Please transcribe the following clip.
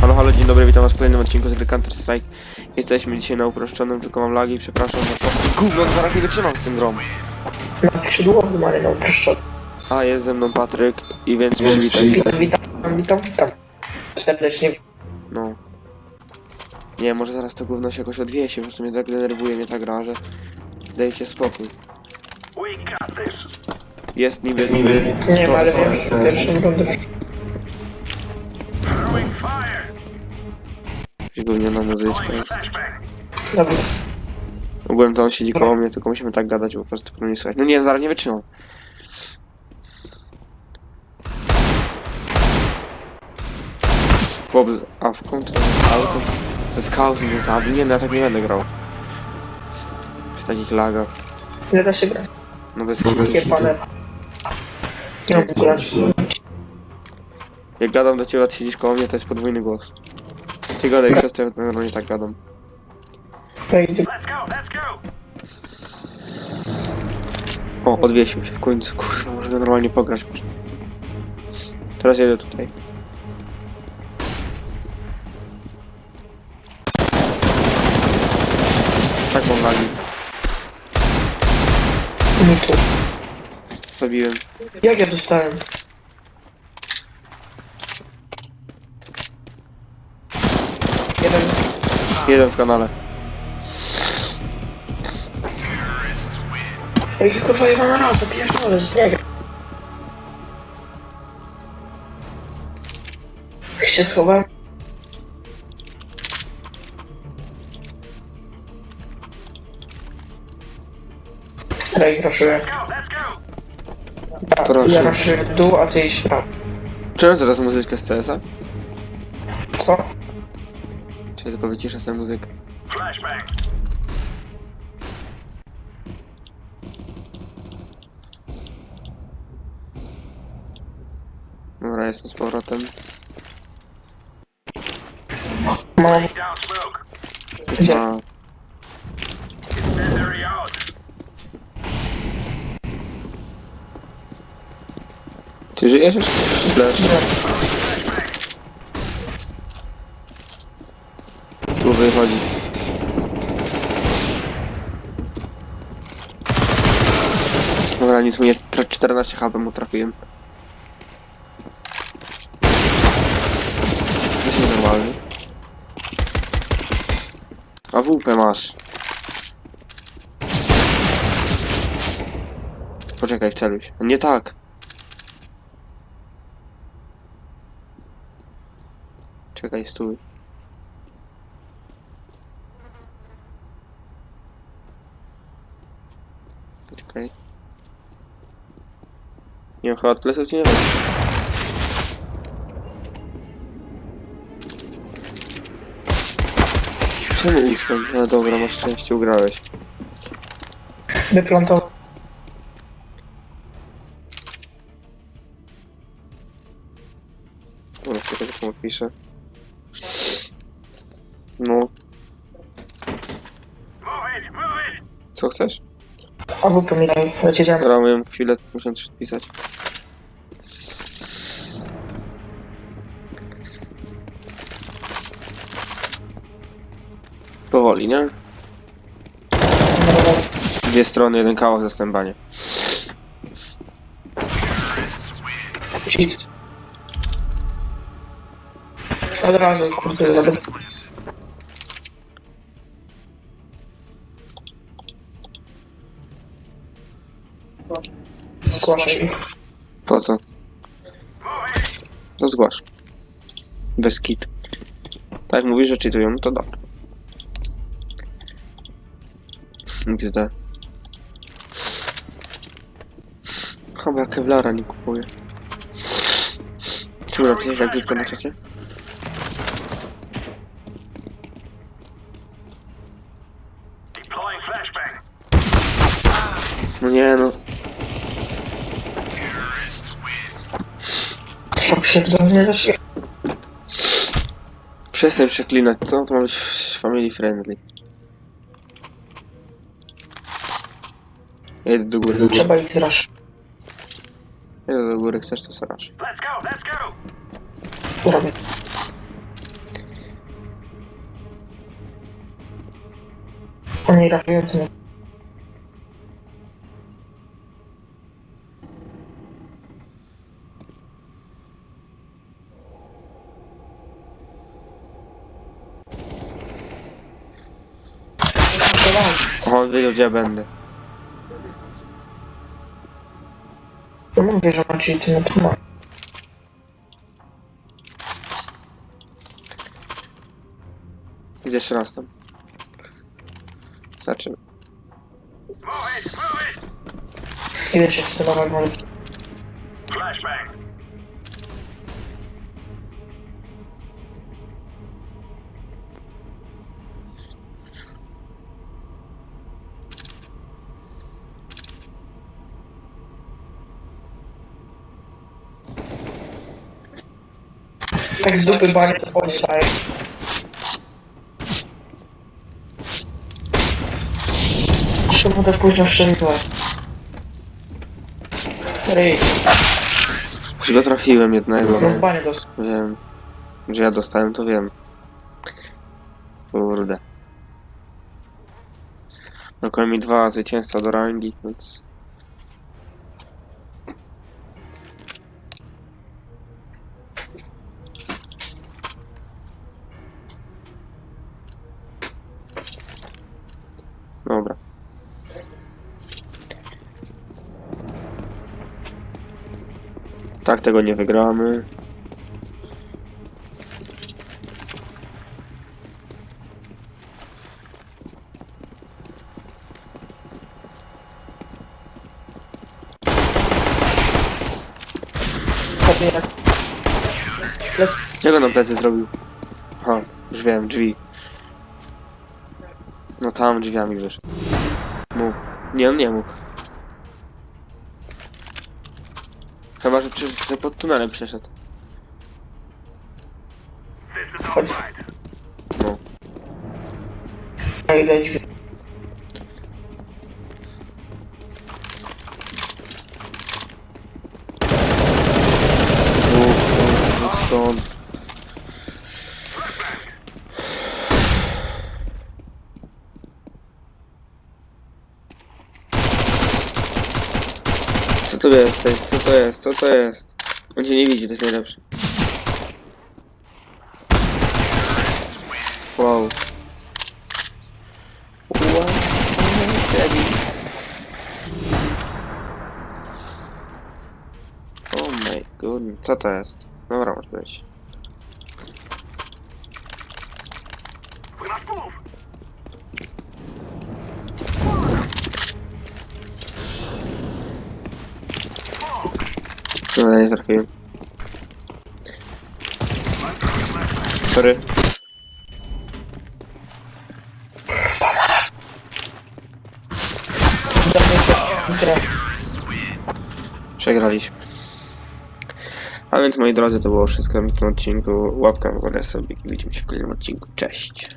Halo, halo, dzień dobry, witam was w kolejnym odcinku z gry Counter Strike. Jesteśmy dzisiaj na uproszczonym, tylko mam lagi, przepraszam, no co z gówno, no zaraz nie wytrzymam z tym grą. Na skrzydłowym, ale na uproszczony. A, jest ze mną Patryk i więc przywitaj. Witam, witam, witam, witam. Serdecznie. No. Nie, może zaraz to gówno się jakoś odwieje się, po prostu mnie tak denerwuje mnie ta gra, że dajcie spokój. Jest niby, niby Nie 100 wiem, ale wiem, że pierwszym rundę. Gówniana muzyczka jest. Dobra. Ogółem to on siedzi koło mnie, tylko musimy tak gadać, bo po prostu pewnie nie słychać. No nie, zaraz nie wytrzymam. Chłop z awką, czy to z autem? To z kautu mnie zabił. Nie, no ja tak nie będę grał. W takich lagach. Nie da się grać. No bez Nie kitu. panel. Nie mam grać. Jak gadam do ciebie, a ty siedzisz koło mnie, to jest podwójny głos. Ty gadaj przez to, ja normalnie tak gadam. Wejdzie. O, odwiesił się w końcu. Kurwa, może go normalnie pograć. Teraz jedę tutaj. Tak mam lagi. Nie tu. Zabiłem. Jak ja dostałem? Jeden z... Jeden w kanale. Ej, kurwa, mam raz, pierdolę, z niego. Jak się schowałem? Daj, raszuję. To ja raszuję dół, a ty iść w prawo. Czemu teraz muzyczkę z CS-a? Co? Ja tylko wyciszę sobie muzykę? Dobra, jestem z powrotem. Mam... A, ty żyjesz jeszcze? Źle. Tu wychodzi. Dobra, nic mu nie... tra- 14 HP mu trafiłem. To jest normalny. A WP masz. Poczekaj, wceluj się. Nie tak. Czekaj, stój. Poczekaj. Od pleców ci nie wiem. Czemu uspem? No dobra, masz szczęście, ugrałeś. Wyplątował. Dobra, czekaj, jak mu odpiszę. No, co chcesz? W pomijaj, leciałem. Dobra, miałem chwilę, muszę coś odpisać. Powoli, nie? Dwie strony, jeden kałach zastępanie. Cheat. Od razu, kurde, zabrał. Zgłaszaj ich. Po co? To zgłasz. Bez kit. Tak mówisz, że czytują, no to dobra. XD. Chyba Kevlara nie kupuję. Czemu napisałeś jak brzydko na czacie? No nie no, Co da się? przestań przeklinać, co? To ma być family friendly. Jedę do góry, do góry. Trzeba ich zrasz. Jedę do góry, chcesz to srasz. Zrobię. Oni raszują to nie. Mówię, że ma cheaty, no to ma. Idę jeszcze raz tam. Zaczynam. I wiecie, co nowe walce. Tak z dupy banie to powstaje. Czemu tak późno szczeliłeś? Ryj, go trafiłem jednego. no banie dos. Wiem. Że ja dostałem, to wiem. Kurde. Brakuje mi dwa zwycięstwa do rangi, więc... Tak tego nie wygramy. Sobie jak... Lec... Jak on plecy zrobił? Aha, już wiem, drzwi. No tam drzwiami wyszedł. Mógł. Nie, on nie mógł. Chyba, że, przy, że pod tunelem przeszedł. Chodź. No. Mów stąd. To jesteś? Co to jest? Co to jest? On cię nie widzi, to jest najlepsze. Wow. Wow. Daddy. Oh my goodness. Co to jest? Dobra, może być. No, nie trafiłem. Sorry. Przegraliśmy. A więc moi drodzy, to było wszystko w tym odcinku. Łapka w górę sobie widzimy się w kolejnym odcinku. Cześć.